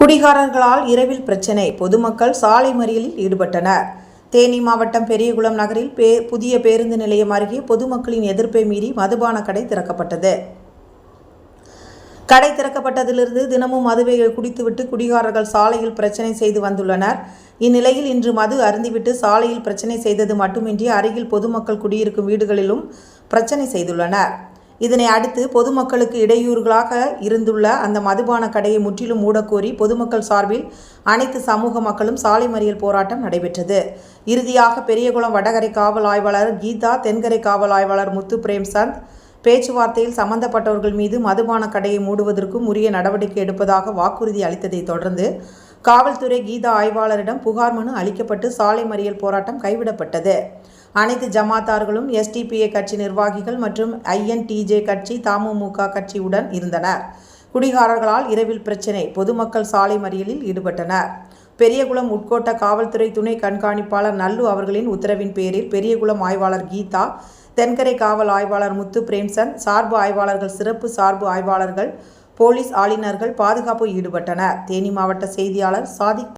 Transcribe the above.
குடிகாரர்களால் இரவில் பிரச்சினை. பொதுமக்கள் சாலை மறியலில் ஈடுபட்டனர். தேனி மாவட்டம் பெரியகுளம் நகரில் பே புதிய பேருந்து நிலையம் அருகே பொதுமக்களின் எதிர்ப்பை மீறி மதுபான கடை திறக்கப்பட்டது. கடை திறக்கப்பட்டதிலிருந்து தினமும் மதுவை குடித்துவிட்டு குடிகாரர்கள் சாலையில் பிரச்சனை செய்து வந்துள்ளனர். இந்நிலையில் இன்று மது அருந்திவிட்டு சாலையில் பிரச்சனை செய்தது மட்டுமின்றி அருகில் பொதுமக்கள் குடியிருக்கும் வீடுகளிலும் பிரச்சனை செய்துள்ளனர். இதனை அடுத்து பொதுமக்களுக்கு இடையூறுகளாக இருந்துள்ள அந்த மதுபான கடையை முற்றிலும் மூடக்கோரி பொதுமக்கள் சார்பில் அனைத்து சமூக மக்களும் சாலை மறியல் போராட்டம் நடைபெற்றது. இறுதியாக பெரியகுளம் வடகரை காவல் ஆய்வாளர் கீதா தென்கரை காவல் ஆய்வாளர் முத்து பிரேம்சந்த் பேச்சுவார்த்தையில் சம்பந்தப்பட்டவர்கள் மீது மதுபான கடையை மூடுவதற்கும் உரிய நடவடிக்கை எடுப்பதாக வாக்குறுதி அளித்ததை தொடர்ந்து காவல்துறை கீதா ஆய்வாளரிடம் புகார் மனு அளிக்கப்பட்டு சாலை மறியல் போராட்டம் கைவிடப்பட்டது. அனைத்து ஜமாத்தார்களும் எஸ்டிபிஏ கட்சி நிர்வாகிகள் மற்றும் ஐஎன்டிஜே கட்சி தமுமுக கட்சியுடன் இருந்தனர். குடிகாரர்களால் இரவில் பிரச்சினை பொதுமக்கள் சாலை மறியலில் ஈடுபட்டனர். பெரியகுளம் உட்கோட்ட காவல்துறை துணை கண்காணிப்பாளர் நல்லு அவர்களின் உத்தரவின் பேரில் பெரியகுளம் ஆய்வாளர் கீதா தென்கரை காவல் ஆய்வாளர் முத்து பிரேம்சந்த் சார்பு ஆய்வாளர்கள் சிறப்பு சார்பு ஆய்வாளர்கள் போலீஸ் ஆளுநர்கள் பாதுகாப்பு ஈடுபட்டனர். தேனி மாவட்ட செய்தியாளர் சாதிக்